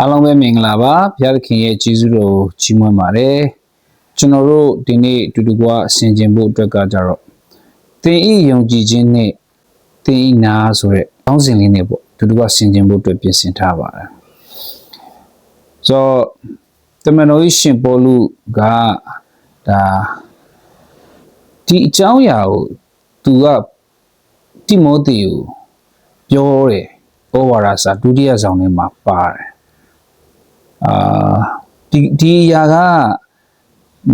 အားလုံးပဲမင်္ဂလာပါဘုရားသခင်ရဲ့ကျေးဇူးတော်ကိုကြီးမွမ်းပါတယ်ကျွန်တော်တို့ဒီနေ့အတူတူကအဆင်ခြင်ဖို့အတွက်ကကြတော့သင်ဤယုံကြည်ခြင်းနဲ့သင်ဤနာဆိုတဲ့ကောင်းစဉ်လေးနဲ့ပေါ့အတူတူကဆင်ခြင်ဖို့အတွက်ပြင်ဆင်ထားပါတယ်ဆိုတော့တမန်တော်ကြီးရှင်ပေါလုကဒါဒီအကြောင်းအရာကိုသူကတိမောသေကိုပြောတယ်ဩဝါဒစာဒုတိယဆောင်ထဲမှာပါတယ် အာဒီဒီအရာက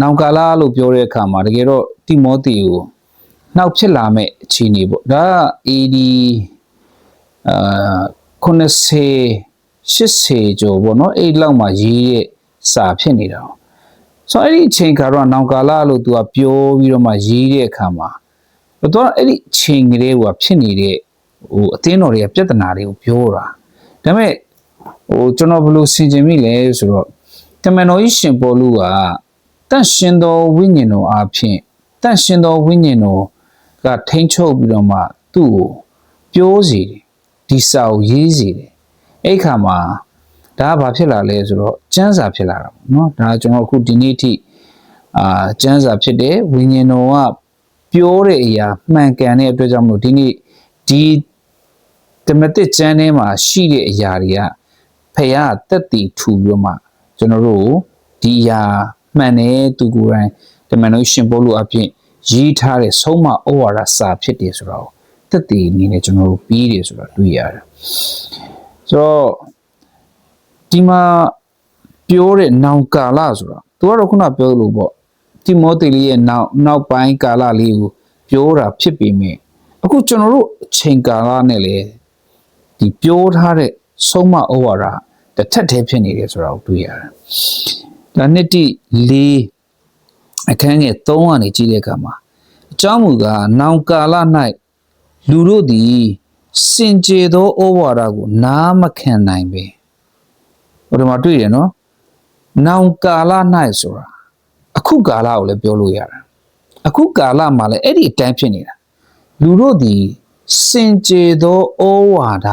နောင်ကာလလို့ပြောတဲ့အခါမှာတကယ်တော့တိမောသေကိုနောက်ဖြစ်လာမဲ့အခြေအနေပေါ့ဒါက AD အာ90 80ကျော်ပေါ့နော်အဲ့လောက်မှရေးတဲ့စာဖြစ်နေတာ哦ဆိုတော့အဲ့ဒီအချိန်ကတော့နောင်ကာလလို့သူကပြောပြီးတော့မှရေးတဲ့အခါမှာတော့အဲ့ဒီအချိန်ကလေးကဖြစ်နေတဲ့ဟိုအသင်းတော်တွေကပြဿနာတွေကိုပြောတာဒါပေမဲ့ ဟိုကျွန်တော်ဘယ်လိုဆင်ခြင်မိလဲဆိုတော့တမန်တော်ကြီးရှင်ပေါ်လူကတန့်ရှင်တော်ဝိညာဉ်တော်အားဖြင့်တန့်ရှင်တော်ဝိညာဉ်တော်ကထိန်းချုပ်ပြီးတော့မှသူ့ကိုပြောစီတယ်ဒီစာကိုရေးစီတယ်အဲ့ခါမှာဒါကဘာဖြစ်လာလဲဆိုတော့ကျမ်းစာဖြစ်လာတာပေါ့နော်ဒါကကျွန်တော်အခုဒီနေ့ထိအာကျမ်းစာဖြစ်တယ်ဝိညာဉ်တော်ကပြောတဲ့အရာမှန်ကန်တဲ့အတွက်ကြောင့်မလို့ဒီနေ့ဒီတမတစ်ကျမ်းထဲမှာရှိတဲ့အရာတွေက ဖះတက်တီထူပြီးတော့မှကျွန်တော်တို့ကိုဒီအရာမှန်တယ်သူကိုယ်တိုင်တမန်တော်ရှင်ပို့လို့အပြင်ရေးထားတဲ့ဆုံးမဩဝါဒစာဖြစ်တယ်ဆိုတော့တက်တီအနေနဲ့ကျွန်တော်တို့ပြီးတယ်ဆိုတော့တွေ့ရတယ်ဆိုတော့ဒီမှာပြောတဲ့နောင်ကာလဆိုတာသူကတော့ခုနပြောလို့ပေါ့တိမောသေလေးရဲ့နောက်နောက်ပိုင်းကာလလေးကိုပြောတာဖြစ်ပေမဲ့အခုကျွန်တော်တို့အချိန်ကာလနဲ့လေဒီပြောထားတဲ့ ဆုံးမဩဝါဒတစ်ထက်တည်းဖြစ်နေတယ်ဆိုတာကိုတွေ့ရတယ်။ဒါနှစ်တိ၄အခန်းငယ်3ကနေကြည့်တဲ့အခါမှာအကြောင်းမူကားနောင်ကာလ၌လူတို့သည်စင်ကြယ်သောဩဝါဒကိုနားမခံနိုင်ပဲ။ဟိုဒီမှာတွေ့ရနော်။နောင်ကာလ၌ဆိုတာအခုကာလကိုလည်းပြောလို့ရတယ်။အခုကာလမှာလည်းအဲ့ဒီအတိုင်းဖြစ်နေတာ။လူတို့သည်စင်ကြယ်သောဩဝါဒ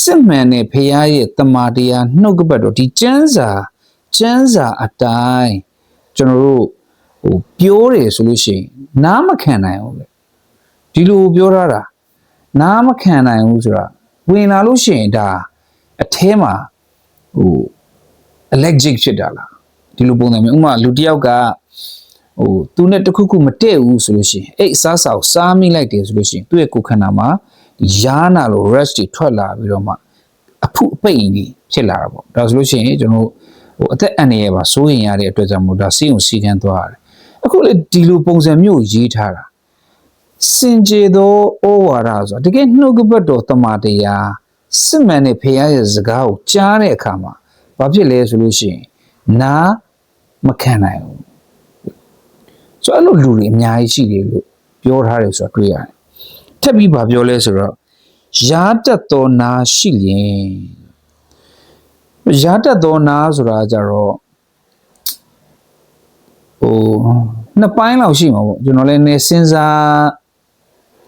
စစ်မှန်တဲ့ဖရာရဲ့တမာတရားနှုတ်ကပတ်တော်ဒီကျမ်းစာကျမ်းစာအတိုင်းကျွန်တော်တို့ဟိုပြောတယ်ဆိုလို့ရှိရင်နားမခံနိုင်ဘူးလေဒီလိုပြောထားတာနားမခံနိုင်ဘူးဆိုတာဝင်လာလို့ရှိရင်ဒါအထဲမှာဟို allergic ဖြစ်တာလားဒီလိုပုံစံမျိုးဥပမာလူတစ်ယောက်ကဟိုသူနဲ့တစ်ခုခုမတည့်ဘူးဆိုလို့ရှိရင်အဲ့အစားအစာကိုစားမိလိုက်တယ်ဆိုလို့ရှိရင်သူ့ရဲ့ကိုယ်ခန္ဓာမှာ ယားနာလို့ rest တွေထွက်လာပြီးတော့မှအဖုအပိတ်ကြီးဖြစ်လာတာပေါ့ဒါဆိုလို့ရှိရင်ကျွန်တော်ဟိုအသက်အန္တရာယ်ပါစိုးရင်ရတဲ့အတွက်ကြောင့်မို့ဒါစီးုံစီကန်းသွားရတယ်အခုလေဒီလိုပုံစံမျိုးရေးထားတာစင်ကြယ်သောဩဝါဒဆိုတာတကယ်နှုတ်ကပတ်တော်တမန်တရားစစ်မှန်တဲ့ဖခင်ရဲ့စကားကိုကြားတဲ့အခါမှာဘာဖြစ်လဲဆိုလို့ရှိရင်နားမခံနိုင်ဘူးဆိုတော့အဲ့လိုလူတွေအများကြီးရှိတယ်လို့ပြောထားတယ်ဆိုတာတွေ့ရတယ် ထပ်ပြီးဗာပြောလဲဆိုတော့ရာတက်သောနာရှိလျင်ရာတက်သောနာဆိုတာကြတော့ဟိုနှစ်ပိုင်းလောက်ရှိမှာပေါ့ကျွန်တော်လည်းနည်းစဉ်းစား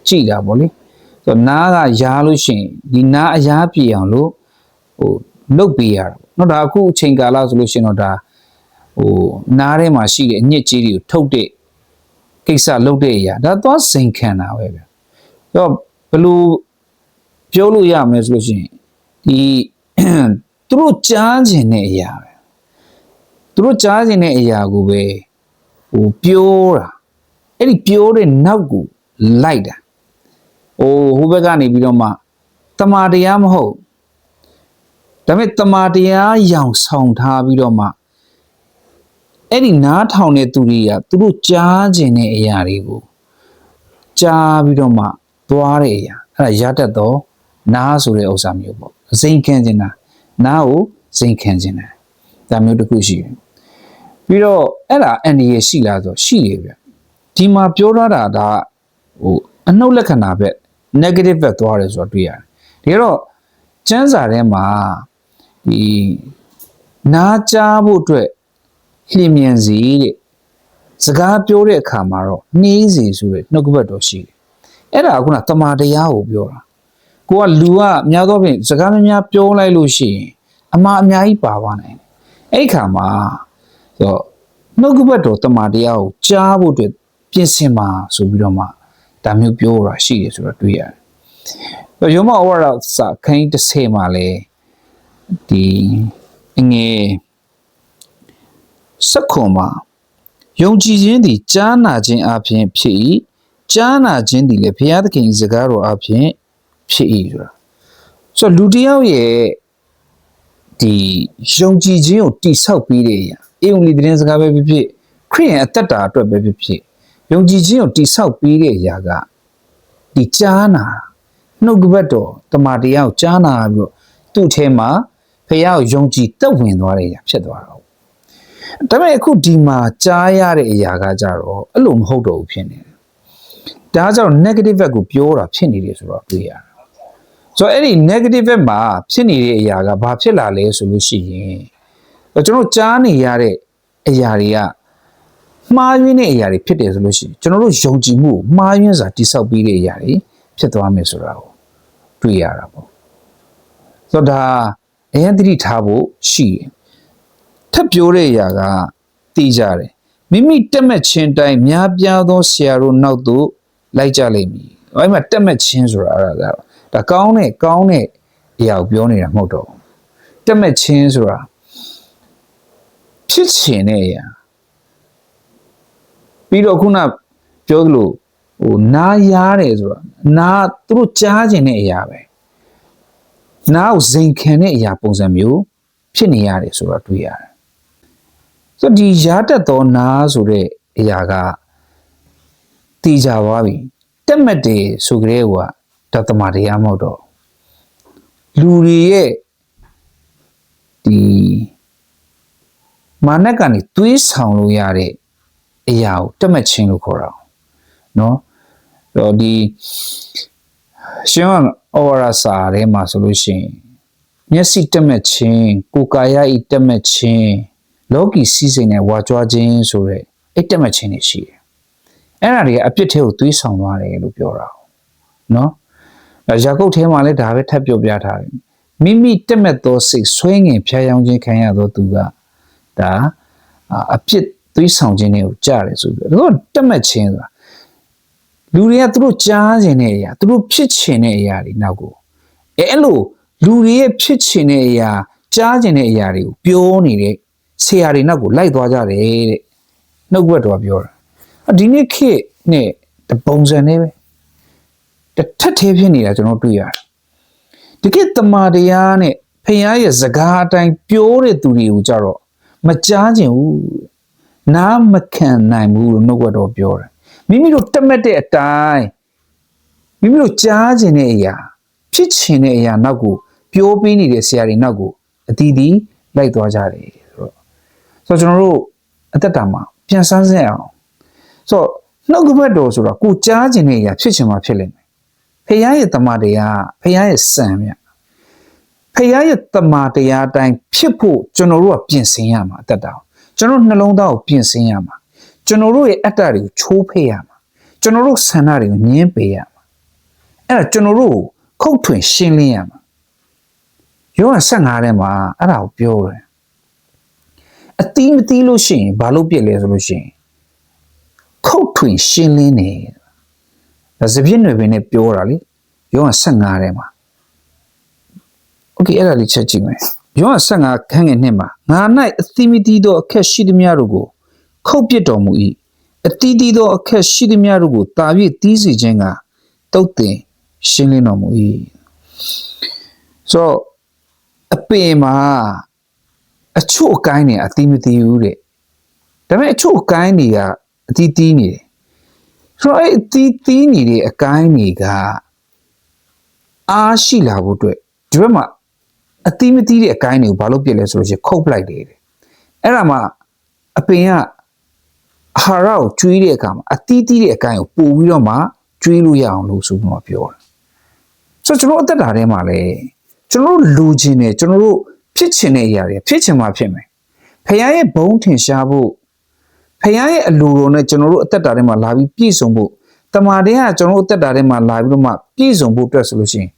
ကြည့်တာပေါ့လေဆိုတော့နားကရာလို့ရှိရင်ဒီနားအရာပြေအောင်လို့ဟိုလုတ်ပေးရတာပေါ့နော်ဒါအခုအချိန်ကာလဆိုလို့ရှိရင်တော့ဒါဟိုနားထဲမှာရှိတဲ့အညစ်ကြေးတွေကိုထုတ်တဲ့ကိစ္စလုပ်တဲ့အရာဒါသွားစိန်ခံတာပဲဗျဆို တော့ဘယ်လိုပြောလို့ရမလဲဆိုလို့ရှိရင်ဒီသူတို့ကြားခြင်းတဲ့အရာပဲသူတို့ကြားခြင်းတဲ့အရာကိုပဲဟိုပြောတာအဲ့ဒီပြောတဲ့နောက်ကိုလိုက်တာဟိုဟိုဘက်ကနေပြီးတော့မှတမာတရားမဟုတ်ဒါပေမဲ့တမာတရားရောင်ဆောင်ထားပြီးတော့မှအဲ့ဒီနားထောင်တဲ့သူတွေကသူတို့ကြားခြင်းတဲ့အရာတွေကိုကြားပြီးတော့မှ သွားတဲ့အရာအဲ့ဒါရတတ်တော့နားဆိုတဲ့ဥစ္စာမျိုးပေါ့ဇိမ်ခံခြင်းတာနားကိုဇိမ်ခံခြင်းတာဒါမျိုးတစ်ခုရှိတယ်ပြီးတော့အဲ့ဒါအန်ဒီရရှိလားဆိုရှိတယ်ဗျဒီမှာပြောထားတာဒါဟိုအနှုတ်လက္ခဏာဘက် negative ဘက်သွားတယ်ဆိုတော့တွေ့ရတယ်ဒါတော့ကျမ်းစာထဲမှာဒီနားကြားဖို့အတွက်လျင်မြန်စီတဲ့စကားပြောတဲ့အခါမှာတော့နှေးစီဆိုတဲ့နှုတ်ကပတ်တော်ရှိတယ် အဲ့ဒါကခုနတမာတရားကိုပြောတာကိုကလူကများသောဖြင့်စကားများများပြောလိုက်လို့ရှိရင်အမှားအများကြီးပါသွားနိုင်တယ်အဲ့ဒီခါမှာဆိုတော့နှုတ်ကပတ်တော်တမန်တရားကိုကြားဖို့အတွက်ပြင်ဆင်ပါဆိုပြီးတော့မှဒါမျိုးပြောတာရှိတယ်ဆိုတော့တွေ့ရတယ်။ယောမဩဝါဒစာခန်းကြီး30မှာလေဒီအငယ်စက္ခွန်မှာယုံကြည်ခြင်းသည်ကြားနာခြင်းအပြင်ဖြစ်၏ ကြားနာခြင်းသည်လည်းဘုရားသခင်၏စကားတော်အပြင်ဖြစ်၏ဆိုတာဆိုတော့လူတစ်ယောက်ရဲ့ဒီယုံကြည်ခြင်းကိုတိဆောက်ပြီးတဲ့အရာအေုံလီသတင်းစကားပဲဖြစ်ဖြစ်ခရိယန်အသက်တာအတွက်ပဲဖြစ်ဖြစ်ယုံကြည်ခြင်းကိုတိဆောက်ပြီးတဲ့အရာကဒီကြားနာနှုတ်ကပတ်တော်တမန်တရားကိုကြားနာပြီးတော့သူ့အထဲမှာဖះကိုယုံကြည်တက်ဝင်သွားတဲ့အရာဖြစ်သွားတော့ဒါပေမဲ့အခုဒီမှာကြားရတဲ့အရာကကြတော့အဲ့လိုမဟုတ်တော့ဘူးဖြစ်နေတယ် ဒါကကြတော့ negative ဘက်ကိုပြောတာဖြစ်နေတယ်ဆိုတော့တွေ့ရတယ်ဆိုတော့အဲ့ဒီ negative ဘက်မှာဖြစ်နေတဲ့အရာကဘာဖြစ်လာလဲဆိုလို့ရှိရင်ကျွန်တော်ကြားနေရတဲ့အရာတွေကမှားယွင်းတဲ့အရာတွေဖြစ်တယ်ဆိုလို့ရှိရင်ကျွန်တော်တို့ယုံကြည်မှုကိုမှားယွင်းစွာတိဆောက်ပြီးတဲ့အရာတွေဖြစ်သွားမယ်ဆိုတာကိုတွေ့ရတာပေါ့ဆိုတော့ဒါအရင်တတိထားဖို့ရှိတယ်ထပ်ပြောတဲ့အရာကသိကြတယ်မိမိတက်မဲ့ချင်းတိုင်းများပြားသောဆရာတို့နောက်သို့ လိုက်ကြလိမ့်မည်အဲ့မှာတက်မဲ့ချင်းဆိုတာအဲ့ဒါဒါကောင်းတဲ့ကောင်းတဲ့အရာကိုပြောနေတာမဟုတ်တော့ဘူးတက်မဲ့ချင်းဆိုတာဖြစ်ချင်တဲ့အရာပြီးတော့ခုနပြောသလိုဟိုနားရားတယ်ဆိုတာနားသူတို့ကြားကျင်တဲ့အရာပဲနားကိုဇိမ်ခံတဲ့အရာပုံစံမျိုးဖြစ်နေရတယ်ဆိုတော့တွေ့ရတယ်ဆိုတော့ဒီရားတက်သောနားဆိုတဲ့အရာက တည်ကြသွားပြီတက်မတ်တယ်ဆိုကြတဲ့ဟိုကတသမတရားမဟုတ်တော့လူတွေရဲ့ဒီမာနကနေသွေးဆောင်လို့ရတဲ့အရာကိုတက်မတ်ခြင်းလို့ခေါ်တာเนาะတော့ဒီရှင်ဩဝါဒစာထဲမှာဆိုလို့ရှိရင်မျက်စိတက်မဲ့ခြင်းကိုယ်ကာယဤတက်မဲ့ခြင်းလောကီစည်းစိမ်နဲ့ဝါကြွားခြင်းဆိုတဲ့အဲ့တက်မဲ့ခြင်းတွေရှိတယ် အဲ့ဒါတွေကအပြစ်ထဲကိုသွေးဆောင်သွားတယ်လို့ပြောတာနော်ရာကုတ်ထဲမှာလည်းဒါပဲထပ်ပြောပြထားတယ်မိမိတက်မဲ့သောစိတ်ဆွဲငင်ဖျားယောင်းခြင်းခံရသောသူကဒါအပြစ်သွေးဆောင်ခြင်းတွေကိုကြားတယ်ဆိုပြီးတော့တက်မဲ့ခြင်းဆိုတာလူတွေကသူတို့ကြားခြင်းတဲ့အရာသူတို့ဖြစ်ခြင်းတဲ့အရာတွေနောက်ကိုအဲအဲ့လိုလူတွေရဲ့ဖြစ်ခြင်းတဲ့အရာကြားခြင်းတဲ့အရာတွေကိုပြောနေတဲ့ဆရာတွေနောက်ကိုလိုက်သွားကြတယ်တဲ့နှုတ်ဘက်တော်ပြောတာ ဒီနေ့ခေတ်နဲ့တပုံစံနဲ့ပဲတစ်ထက်သေးဖြစ်နေတာကျွန်တော်တွေ့ရတယ်ဒီခေတ်တမာတရားနဲ့ဖခင်ရဲ့စကားအတိုင်းပြောတဲ့သူတွေကိုကြတော့မကြားခြင်းဘူးနားမခံနိုင်ဘူးလို့နှုတ်ဘက်တော်ပြောတယ်မိမိတို့တက်မဲ့တဲ့အတိုင်းမိမိတို့ကြားခြင်းတဲ့အရာဖြစ်ခြင်းတဲ့အရာနောက်ကိုပြောပေးနေတဲ့ဆရာတွေနောက်ကိုအတီးတီးလိုက်သွားကြတယ်ဆိုတော့ဆိုတော့ကျွန်တော်တို့အသက်တာမှာပြန်ဆန်းစစ်အောင် ဆိုတော့နှုတ်ကပတ်တော်ဆိုတော့ကိုကြားခြင်းတဲ့အရာဖြစ်ခြင်းမှာဖြစ်လိမ့်မယ်ဖခင်ရဲ့တမန်တရားဖခင်ရဲ့စံမြတ်ဖခင်ရဲ့တမန်တရားအတိုင်းဖြစ်ဖို့ကျွန်တော်တို့ကပြင်ဆင်ရမှာအသက်တာကျွန်တော်နှလုံးသားကိုပြင်ဆင်ရမှာကျွန်တော်တို့ရဲ့အတ္တတွေကိုချိုးဖေးရမှာကျွန်တော်တို့ဆန္ဒတွေကိုညှင်းပယ်ရမှာအဲ့ဒါကျွန်တော်တို့ခုတ်ထွင်ရှင်းလင်းရမှာယောဟန်15ထဲမှာအဲ့ဒါကိုပြောတယ်အတီးမတီးလို့ရှိရင်ဘာလို့ပြစ်လဲဆိုလို့ရှိရင် ခုတ်ထွင်ရှင်းလင်းနေဒါစပြည့်နွယ်ပင်နဲ့ပြောတာလေယောဟန်15ထဲမှာโอเคအဲ့ဒါလေးချက်ကြည့်မယ်ယောဟန်15ခန်းငယ်နှစ်မှာငါ၌အတိမတီးသောအခက်ရှိသည်များတို့ကိုခုတ်ပစ်တော်မူ၏အတီးတီးသောအခက်ရှိသည်များတို့ကိုတာ၍တီးစီခြင်းကတုတ်တင်ရှင်းလင်းတော်မူ၏ဆိုတော့အပင်မှာအချို့အကိုင်းနေအတီးမတီးဘူးတဲ့ဒါပေမဲ့အချို့အကိုင်းတွေက အတီးတီးနေတယ်ဆိုတော့အဲ့အတီးတီးနေတဲ့အကိုင်းတွေကအားရှိလာဖို့အတွက်ဒီဘက်မှာအတီးမတီးတဲ့အကိုင်းတွေကိုဘာလို့ပြစ်လဲဆိုလို့ရှိရင်ခုတ်ပလိုက်တယ်တဲ့အဲ့ဒါမှအပင်ကအာဟာရကိုကျွေးတဲ့အခါမှာအတီးတီးတဲ့အကိုင်းကိုပို့ပြီးတော့မှကျွေးလို့ရအောင်လို့ဆိုပြီးတော့ပြောတာဆိုတော့ကျွန်တော်အသက်တာထဲမှာလည်းကျွန်တော်တို့လူချင်းနဲ့ကျွန်တော်တို့ဖြစ်ချင်တဲ့အရာတွေဖြစ်ချင်မှဖြစ်မယ်ဖခင်ရဲ့ဘုံထင်ရှားဖို့ ဖခင်ရဲ့အလိုတော်နဲ့ကျွန်တော်တို့အသက်တာထဲမှာလာပြီးပြည့်စုံဖို့တမာတဲ့ကကျွန်တော်တို့အသက်တာထဲမှာလာပြီးတော့မှပြည့်စုံဖို့အတွက်ဆိုလို့ရှိရင်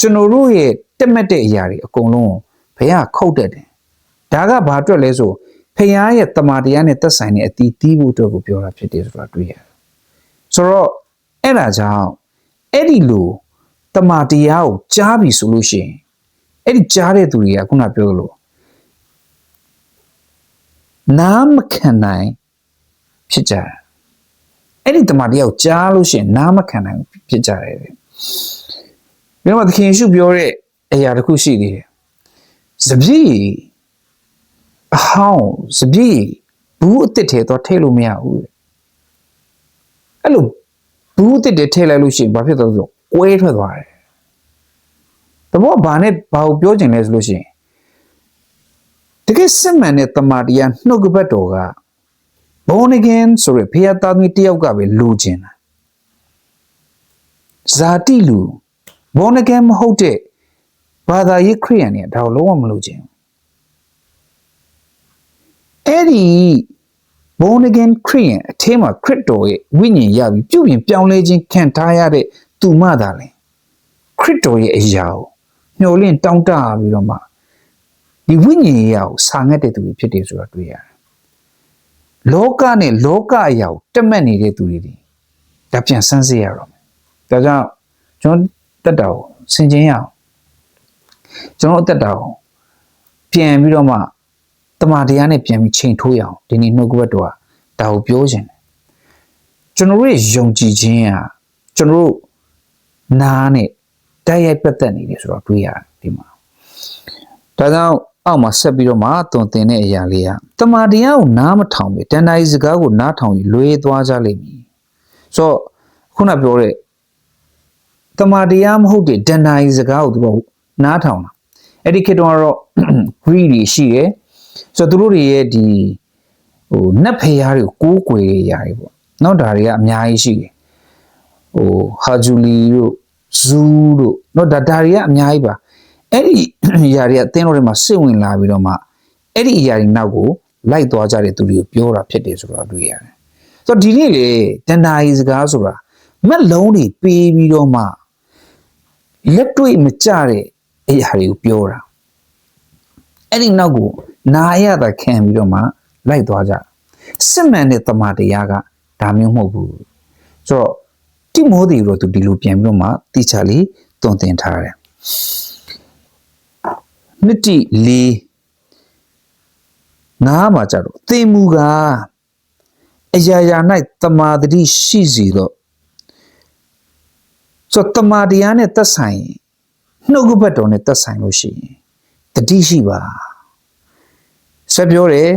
ကျွန်တော်တို့ရဲ့တက်မှတ်တဲ့အရာတွေအကုန်လုံးဘုရားခုတ်တတ်တယ်ဒါကဘာအတွက်လဲဆိုဖခင်ရဲ့တမန်တရားနဲ့သက်ဆိုင်တဲ့အတီးတီးဖို့အတွက်ကိုပြောတာဖြစ်တယ်ဆိုတာတွေ့ရတယ်ဆိုတော့အဲ့ဒါကြောင့်အဲ့ဒီလိုတမန်တရားကိုကြားပြီဆိုလို့ရှိရင်အဲ့ဒီကြားတဲ့သူတွေကခုနပြောသလိုနားမခံနိုင် ဖြစ်ကြတယ်အဲ့ဒီတမန်တရားကိုကြားလို့ရှိရင်နားမခံနိုင်ဘူးဖြစ်ကြတယ်တဲ့ပြီးတော့သခင်ယေရှုပြောတဲ့အရာတစ်ခုရှိသေးတယ်စပြည့်အဟောင်းစပြည့်ဘူးအစ်စ်ထဲတော့ထည့်လို့မရဘူးတဲ့အဲ့လိုဘူးအစ်စ်တွေထည့်လိုက်လို့ရှိရင်ဘာဖြစ်သွားလဲဆိုကွဲထွက်သွားတယ်တဘောဘာနဲ့ဘာကိုပြောချင်လဲဆိုလို့ရှိရင်တကယ်စစ်မှန်တဲ့တမာတရားနှုတ်ကပတ်တော်က born again ဆိုရယ်ဖခင်သားသမီးတယောက်ကပဲလိုချင်တာဇာတိလူ born again မဟုတ်တဲ့ဘာသာရေးခရိယန်တွေကဒါကိုလုံးဝမလိုချင်ဘူးအဲ့ဒီ born again ခရိယန်အထင်းမှာခရစ်တော်ရဲ့ဝိညာဉ်ရပြီးပြုပြင်ပြောင်းလဲခြင်းခံထားရတဲ့သူမှသာလေခရစ်တော်ရဲ့အရာကိုမျှော်လင့်တောင်းတပြီးတော့မှဒီဝိညာဉ်ရေးရာကိုစာငတ်တဲ့သူတွေဖြစ်တယ်ဆိုတာတွေ့ရတယ်။ လောကနဲ့လောကအရာကိုတက်မှတ်နေတဲ့သူတွေဒီဒါပြန်စမ်းစစ်ရတော့မယ်။ဒါကြောင့်ကျွန်တော်တက်တာကိုဆင်ခြင်ရအောင်။ကျွန်တော်အသက်တာကိုပြန်ပြီးတော့မှတမန်တရားနဲ့ပြန်ပြီးချိန်ထိုးရအောင်ဒီနေ့နှုတ်ကပတ်တော်ကဒါကိုပြောခြင်းတယ်။ကျွန်တော်တို့ရဲ့ယုံကြည်ခြင်းကကျွန်တော်တို့နားနဲ့တိုက်ရိုက်ပတ်သက်နေတယ်ဆိုတော့တွေ့ရတယ်ဒီမှာဒါကြောင့် အောက်မှာဆက်ပြီးတော့မှသွန်သင်တဲ့အရာလေးကတမာတရားကိုနားမထောင်ပဲတန်တိုင်းစကားကိုနားထောင်ပြီးလွေသွားကြလိမ့်မည်ဆိုတော့ခုနပြောတဲ့တမာတရားမဟုတ်တဲ့တန်တိုင်းစကားကိုသူတို့နားထောင်တာအဲ့ဒီခေတ်တုန်းကတော့ greed တွေရှိတယ်ဆိုတော့သူတို့တွေရဲ့ဒီဟိုနတ်ဖျားတွေကိုကိုးကွယ်ရရတွေပေါ့နောက်ဒါတွေကအများကြီးရှိတယ်ဟိုဟာဂျူလီတို့ဇူးတို့နော်ဒါဒါတွေကအများကြီးပါ အဲ့ဒီအရာတွေကအသင်းတော်တွေမှာစိတ်ဝင်လာပြီးတော့မှအဲ့ဒီအရာတွေနောက်ကိုလိုက်သွားကြတဲ့သူတွေကိုပြောတာဖြစ်တယ်ဆိုတော့တွေ့ရတယ်ဆိုတော့ဒီနေ့လေတန်တာကြီးစကားဆိုတာမက်လုံးတွေပေးပြီးတော့မှလက်တွေ့မကြတဲ့အရာတွေကိုပြောတာအဲ့ဒီနောက်ကိုနာရတာခံပြီးတော့မှလိုက်သွားကြစစ်မှန်တဲ့တမန်တရားကဒါမျိုးမဟုတ်ဘူးဆိုတော့တိမောသေတော့သူဒီလိုပြန်ပြီးတော့မှတိချလေးတုံသင်ထားတယ် နှစ်တိလေးငါးမှာကြတော့သင်မူကားအရာရာ၌တမာတတိရှိစီတော့ဆိုတမာတရားနဲ့သက်ဆိုင်ရင်နှုတ်ကပတ်တော်နဲ့သက်ဆိုင်လို့ရှိရင်တတိရှိပါဆက်ပြောတယ်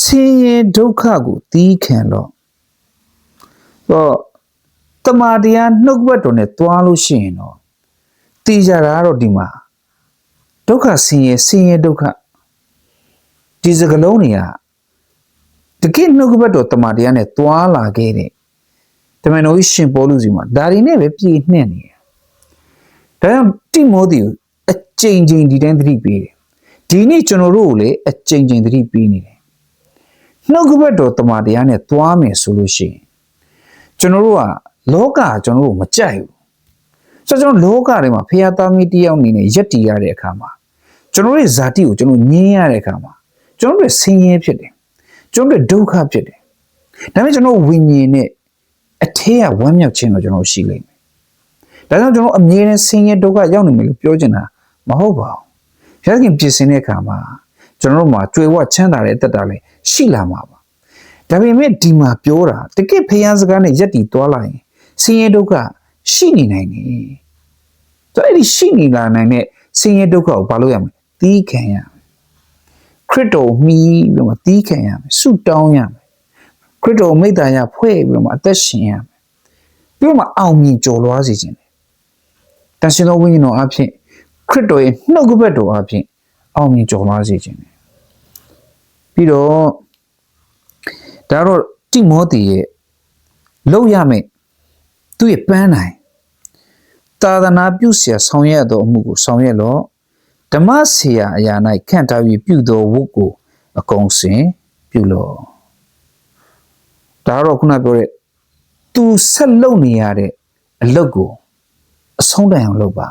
ဆင်းရဲဒုက္ခကိုတီးခံတော့တော့တမာတရားနှုတ်ကပတ်တော်နဲ့တွားလို့ရှိရင်တော့တီးကြတာကတော့ဒီမှာ ဒုက္ခဆင်းရဲဆင်းရဲဒုက္ခဒီစကလုံးတွေကတကယ်နှုတ်ကပတ်တော်တမာတရားနဲ့တွားလာခဲ့တဲ့တမန်တော်ကြီးရှင်ပေါလုစီမှာဒါတွေနဲ့ပဲပြည့်နှက်နေတယ်ဒါကြောင့်တိမောသေကိုအကြိမ်ကြိမ်ဒီတိုင်းသတိပေးတယ်ဒီနေ့ကျွန်တော်တို့ကိုလည်းအကြိမ်ကြိမ်သတိပေးနေတယ်နှုတ်ကပတ်တော်တမာတရားနဲ့တွားမယ်ဆိုလို့ရှိရင်ကျွန်တော်တို့ကလောကကျွန်တော်တို့မကြိုက်ဘူးဆိုတော့ ကျွန်တော်လောကထဲမှာဖရာသားမီးတယောက်အနေနဲ့ယက်တည်ရတဲ့အခါမှာကျွန်တော်ရဲ့ဇာတိကိုကျွန်တော်ညင်းရတဲ့အခါမှာကျွန်တော်တို့ဆင်းရဲဖြစ်တယ်ကျွန်တော်တို့ဒုက္ခဖြစ်တယ်ဒါပေမဲ့ကျွန်တော်ဝိညာဉ်နဲ့အထဲကဝမ်းမြောက်ခြင်းတော့ကျွန်တော်ရှိလိမ့်မယ်ဒါကြောင့်ကျွန်တော်အမြဲတမ်းဆင်းရဲဒုက္ခရောက်နေမယ်လို့ပြောချင်တာမဟုတ်ပါဘူးဘုရားခင်ပြင်ဆင်တဲ့အခါမှာကျွန်တော်တို့မှာကြွယ်ဝချမ်းသာတဲ့အသက်တာလည်းရှိလာမှာပါဒါပေမဲ့ဒီမှာပြောတာတကယ်ဖျားစကားနဲ့ယက်တီသွားလာရင်ဆင်းရဲဒုက္ခရှိနေနိုင်တယ်။ ဆိုတော့အဲ့ဒီရှိနေလာနိုင်တဲ့ဆင်းရဲဒုက္ခကိုဘာလို့ရမလဲ။သီးခံရမယ်။ခရစ်တော်ကိုမှီပြီးတော့မှသီးခံရမယ်။ဆုတောင်းရမယ်။ခရစ်တော်ကိုမိတ္တာရဖွဲ့ပြီးတော့မှအသက်ရှင်ရမယ်။ပြီးတော့မှအောင်မြင်ကြော်လွားစေခြင်းတယ်။တန်ရှင်သောဝိညာဉ်တော်အဖြစ်ခရစ်တော်ရဲ့နှုတ်ကပတ်တော်အဖြစ်အောင်မြင်ကြော်လွားစေခြင်းတယ်။ပြီးတော့ဒါတော့တိမောသေရဲ့လောက်ရမယ်သူ့ရဲ့ပန်းနိုင် သာသနာပြုဆရာဆောင်ရွက်သောအမှုကိုဆောင်ရွက်လော့ဓမ္မဆရာအရာ၌ခန့်ထား၍ပြုသောဝတ်ကိုအကုန်စင်ပြုလော့ဒါကတော့ခုနပြောတဲ့သူဆက်လုပ်နေရတဲ့အလုပ်ကိုအဆုံးတိုင်အောင်လုပ်ပါ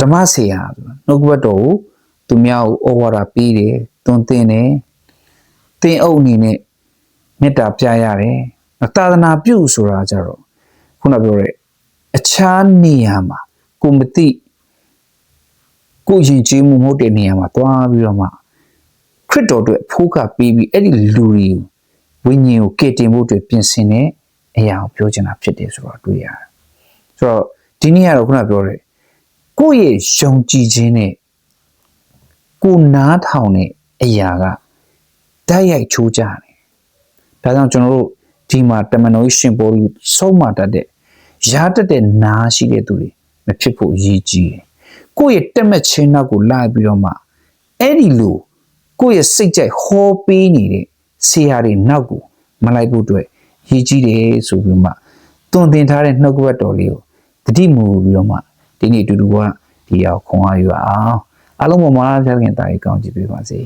ဓမ္မဆရာနှုတ်ကပတ်တော်ကိုသူများကိုဩဝါဒပေးတယ်တွင်တင်တယ်တင်အုပ်အနေနဲ့မေတ္တာပြရတယ်သာသနာပြုဆိုတာကြတော့ခုနပြောတဲ့ အခြားနေရာမှာကိုမသိကိုယဉ်ကျေးမှုမဟုတ်တဲ့နေရာမှာသွားပြီးတော့မှခရစ်တော်အတွက်ဖိုးကပေးပြီးအဲ့ဒီလူတွေကိုဝိညာဉ်ကိုကယ်တင်ဖို့အတွက်ပြင်ဆင်တဲ့အရာကိုပြောချင်တာဖြစ်တယ်ဆိုတော့တွေ့ရတယ်ဆိုတော့ဒီနေ့ကတော့ခုနပြောတဲ့ကိုယ့်ရဲ့ယုံကြည်ခြင်းနဲ့ကိုနားထောင်တဲ့အရာကတိုက်ရိုက်ချိုးကြတယ်ဒါကြောင့်ကျွန်တော်တို့ဒီမှာတမန်တော်ကြီးရှင်ပေါ်လူဆုံးမတတ်တဲ့ ရားတတ်တဲ့နားရှိတဲ့သူတွေမဖြစ်ဖို့အရေးကြီးတယ်ကိုယ့်ရဲ့တက်မဲ့ချင်းနောက်ကိုလိုက်ပြီးတော့မှအဲ့ဒီလိုကိုယ့်ရဲ့စိတ်ကြိုက်ဟောပေးနေတဲ့ဆရာတွေနောက်ကိုမလိုက်ဖို့အတွက်ရည်ကြီးတယ်ဆိုပြီးမှတွင်တင်ထားတဲ့နှုတ်ကပတ်တော်လေးကိုတတိမူပြီးတော့မှဒီနေ့အတူတူကဒီအောင်ခွန်အားယူအောင်အားလုံးပေါ်မှာဖျက်ခင်တာရီကောင်းကြည့်ပေးပါစေ